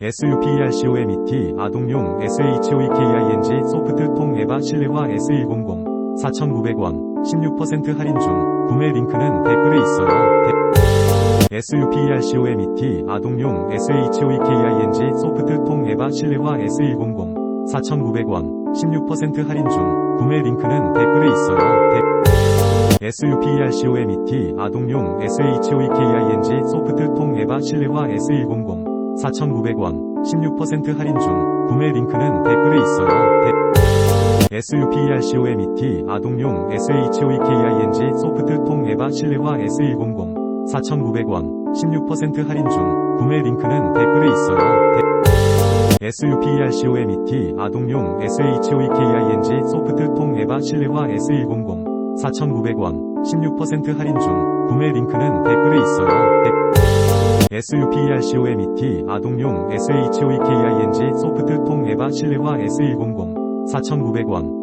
SUPERCOMET 아동용 SHOEKING 소프트 통 에바 실내화 S100 4,900원 16% 할인 중 구매 링크는 댓글에 있어요. 대- SUPERCOMET 아동용 SHOEKING 소프트 통 에바 실내화 S100 4,900원 16% 할인 중 구매 링크는 댓글에 있어요. 대- SUPERCOMET 아동용 SHOEKING 소프트 통 에바 실내화 S100 4,900원 16% 할인 중 구매 링크는 댓글에 있어요. 대- SUPERCOMET 아동용 SHOEKING 소프트 통 에바 실내화 S100 4,900원 16% 할인 중 구매 링크는 댓글에 있어요. 대- SUPERCOMET 아동용 SHOEKING 소프트 통 에바 실내화 S100 4,900원 16% 할인 중 구매 링크는 댓글에 있어요. 대- SUPERCOMET 아동용 SHOEKING 소프트 통 에바 실내화 S100 4,900원